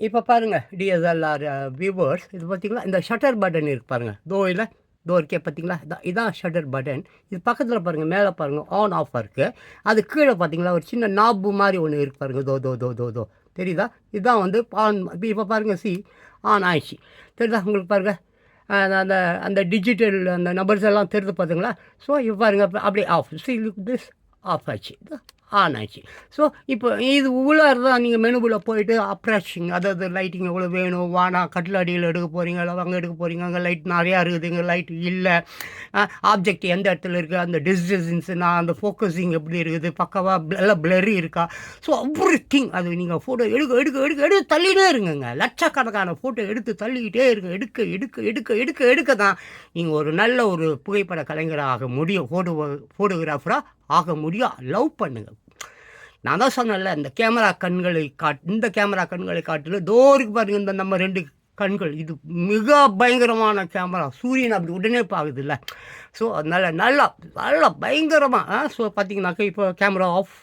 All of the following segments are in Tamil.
இப்போ பாருங்கள் டிஎஸ்எல்ஆர் வியூவர்ஸ் uh, இது பார்த்தீங்களா இந்த ஷட்டர் பட்டன் இருக்கு பாருங்கள் தோ இல்லை தோ இருக்கே பார்த்தீங்களா இதான் இதான் ஷட்டர் பட்டன் இது பக்கத்தில் பாருங்கள் மேலே பாருங்கள் ஆன் ஆஃப் இருக்குது அது கீழே பார்த்தீங்களா ஒரு சின்ன நாப்பு மாதிரி ஒன்று இருக்கு பாருங்கள் தோ தோ தோ தோ தோ. தெரியுதா? இதுதான் வந்து ஆன் இப்போ பாருங்கள் சி ஆன் ஆயிடுச்சு தெரியுதா உங்களுக்கு பாருங்கள் அந்த அந்த டிஜிட்டல் அந்த நம்பர்ஸ் எல்லாம் தெரிந்து பார்த்தீங்களா ஸோ இப்போ பாருங்கள் அப்படியே off see look this off ஆச்சு. ஆன் ஆச்சு ஸோ இப்போ இது உள்ளார் தான் நீங்கள் மெனுவில் போயிட்டு அப்ராச்சிங் அதாவது லைட்டிங் எவ்வளோ வேணும் வானா கட்டில் அடியில் எடுக்க போகிறீங்க இல்லை அங்கே எடுக்க போகிறீங்க அங்கே லைட் நிறையா இருக்குது இங்கே லைட் இல்லை. ஆப்ஜெக்ட் எந்த இடத்துல இருக்குது அந்த டிஸ்டன்ஸ் நான் அந்த ஃபோக்கஸிங் எப்படி இருக்குது பக்கவாக எல்லாம் பிளரி இருக்கா? ஸோ எவ்ரி திங் அது நீங்கள் ஃபோட்டோ எடுக்க எடுக்க எடுக்க எடுத்து தள்ளிட்டே இருங்கங்க. லட்சக்கணக்கான ஃபோட்டோ எடுத்து தள்ளிக்கிட்டே இருங்க. எடுக்க எடுக்க எடுக்க எடுக்க எடுக்க தான் நீங்கள் ஒரு நல்ல ஒரு புகைப்பட கலைஞராக முடியும். ஃபோட்டோ ஃபோட்டோகிராஃபராக ஆக முடியும். லவ் பண்ணுங்க. நான் தான் சொன்னேன்ல இந்த கேமரா கண்களை காட் இந்த கேமரா கண்களை காட்டிலும் தோருக்கு பாருங்கள் இந்த நம்ம ரெண்டு கண்கள். இது மிக பயங்கரமான கேமரா சூரியன் அப்படி உடனே பார்க்குதுல்ல ஸோ அதனால் நல்லா நல்லா பயங்கரமாக ஸோ பார்த்திங்கனாக்கா இப்போ கேமரா ஆஃப்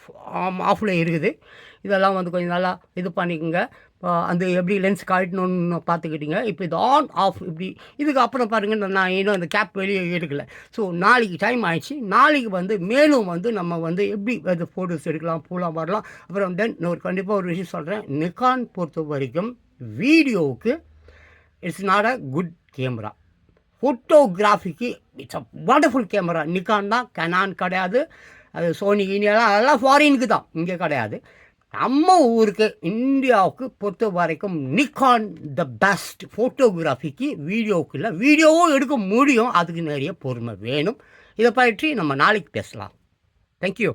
ஆஃபில் இருக்குது. இதெல்லாம் வந்து கொஞ்சம் நல்லா இது பண்ணிக்கோங்க. அந்த எப்படி லென்ஸ் காட்டணும்னு பார்த்துக்கிட்டீங்க இப்போ இது ஆன் ஆஃப் இப்படி. இதுக்கு அப்புறம் பாருங்கள் நான் இன்னும் அந்த கேப் வெளியே எடுக்கலை. ஸோ நாளைக்கு டைம் ஆயிடுச்சு. நாளைக்கு வந்து மேலும் வந்து நம்ம வந்து எப்படி அது ஃபோட்டோஸ் எடுக்கலாம் போகலாம் வரலாம். அப்புறம் தென் நான் ஒரு கண்டிப்பாக ஒரு விஷயம் சொல்கிறேன் நிக்கான் பொறுத்த வரைக்கும் வீடியோவுக்கு it's not a good camera ஃபோட்டோகிராஃபிக்கு it's a wonderful camera Nikon தான் கெனான் கிடையாது. அது சோனி இனியெல்லாம் அதெல்லாம் ஃபாரினுக்கு தான். இங்கே கிடையாது. நம்ம ஊருக்கு இந்தியாவுக்கு பொறுத்த வரைக்கும் நிக்கான் த பெஸ்ட் ஃபோட்டோகிராஃபிக்கு வீடியோவுக்கு இல்லை. வீடியோவும் எடுக்க முடியும். அதுக்கு நிறைய பொறுமை வேணும். இதை பற்றி நம்ம நாளைக்கு பேசலாம். தேங்க்யூ